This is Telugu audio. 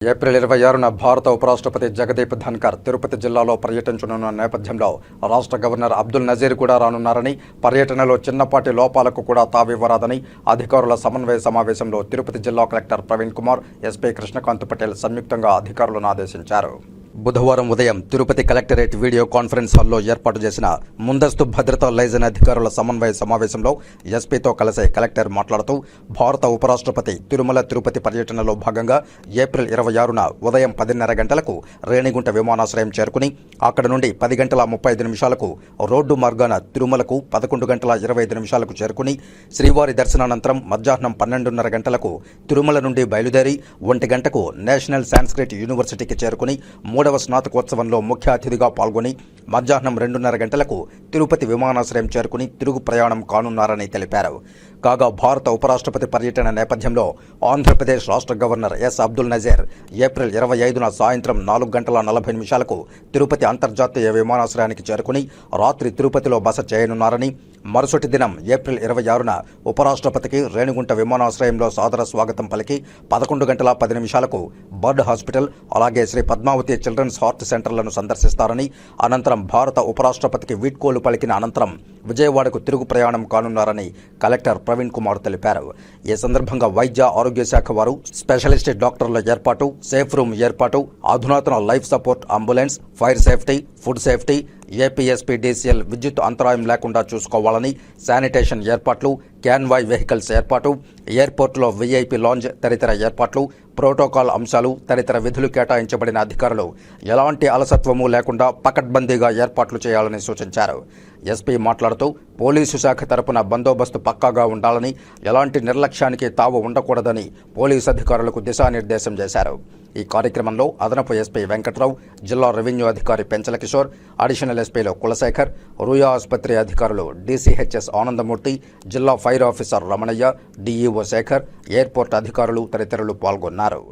ఏప్రిల్ ఇరవై ఆరున భారత ఉపరాష్ట్రపతి జగదీప్ ధన్కర్ తిరుపతి జిల్లాలో పర్యటించనున్న నేపథ్యంలో రాష్ట్ర గవర్నర్ అబ్దుల్ నజీర్ కూడా రానున్నారని పర్యటనలో చిన్నపాటి లోపాలకు కూడా తావివ్వరాదని అధికారుల సమన్వయ సమావేశంలో తిరుపతి జిల్లా కలెక్టర్ ప్రవీణ్ కుమార్ ఎస్పీ కృష్ణకాంత్ పటేల్ సంయుక్తంగా అధికారులను ఆదేశించారు. బుధవారం ఉదయం తిరుపతి కలెక్టరేట్ వీడియో కాన్ఫరెన్స్ హాల్లో ఏర్పాటు చేసిన ముందస్తు భద్రతా లైజన్ అధికారుల సమన్వయ సమావేశంలో ఎస్పీతో కలిసి కలెక్టర్ మాట్లాడుతూ భారత ఉపరాష్ట్రపతి తిరుమల తిరుపతి పర్యటనలో భాగంగా ఏప్రిల్ ఇరవై ఆరున ఉదయం పదిన్నర గంటలకు రేణిగుంట విమానాశ్రయం చేరుకుని అక్కడ నుండి పది గంటల ముప్పై ఐదు నిమిషాలకు రోడ్డు మార్గాన తిరుమలకు పదకొండు గంటల ఇరవై ఐదు నిమిషాలకు చేరుకుని శ్రీవారి దర్శనానంతరం మధ్యాహ్నం పన్నెండున్నర గంటలకు తిరుమల నుండి బయలుదేరి ఒంటి గంటకు నేషనల్ సాంస్క్రిట్ యూనివర్సిటీకి చేరుకుని మూడవ స్నాతకోత్సవంలో ముఖ్య అతిథిగా పాల్గొని మధ్యాహ్నం రెండున్నర గంటలకు తిరుపతి విమానాశ్రయం చేరుకుని తిరుగు ప్రయాణం కానున్నారని తెలిపారు. కాగా భారత ఉపరాష్ట్రపతి పర్యటన నేపథ్యంలో ఆంధ్రప్రదేశ్ రాష్ట్ర governor S Abdul Nazeer April ఇరవై ఐదున సాయంత్రం నాలుగు గంటల నలభై నిమిషాలకు తిరుపతి అంతర్జాతీయ విమానాశ్రయానికి చేరుకుని రాత్రి తిరుపతిలో బస చేయనున్నారని మరుసటి దినం ఏప్రిల్ ఇరవై ఆరున ఉపరాష్ట్రపతికి రేణిగుంట విమానాశ్రయంలో సాదర స్వాగతం పలికి పదకొండు గంటల పది నిమిషాలకు బర్డ్ హాస్పిటల్ అలాగే శ్రీ పద్మావతి చిల్డ్రన్స్ హార్ట్ సెంటర్లను సందర్శిస్తారని అనంతరం భారత ఉపరాష్ట్రపతికి వీడ్కోలు పలికిన అనంతరం విజయవాడకు తిరుగు ప్రయాణం కానున్నారని కలెక్టర్ ప్రవీణ్ కుమార్ తెలిపారు. ఈ సందర్భంగా వైద్య ఆరోగ్య శాఖ వారు స్పెషలిస్ట్ డాక్టర్ల ఏర్పాటు సేఫ్ రూమ్ ఏర్పాటు అధునాతన life support ambulance fire safety food safety APSP DCL విద్యుత్ అంతరాయం లేకుండా చూసుకోవాలని శానిటేషన్ ఏర్పాట్లు క్యాన్వాయ్ వెహికల్స్ ఏర్పాటు ఎయిర్పోర్టులో వీఐపీ లాంజ్ తదితర ఏర్పాట్లు ప్రోటోకాల్ అంశాలు తదితర విధులు కేటాయించబడిన అధికారులు. ఎలాంటి అలసత్వము లేకుండా పకడ్బందీగా ఏర్పాట్లు చేయాలని సూచించారు. ఎస్పీ మాట్లాడుతూ పోలీసు శాఖ తరపున బందోబస్తు పక్కాగా ఉండాలని ఎలాంటి నిర్లక్ష్యానికి తావు ఉండకూడదని పోలీసు అధికారులకు దిశానిర్దేశం చేశారు. ఈ కార్యక్రమంలో అదనపు ఎస్పీ వెంకట్రావు జిల్లా రెవెన్యూ అధికారి పెంచల కిషోర్ అడిషనల్ ఎస్పీలో కులశేఖర్ రూయా ఆసుపత్రి అధికారులు డీసీహెచ్ఎస్ ఆనందమూర్తి జిల్లా fire officer Ramanaiah DEO Sekhar airport అధికారులు తదితరులు పాల్గొన్నారు.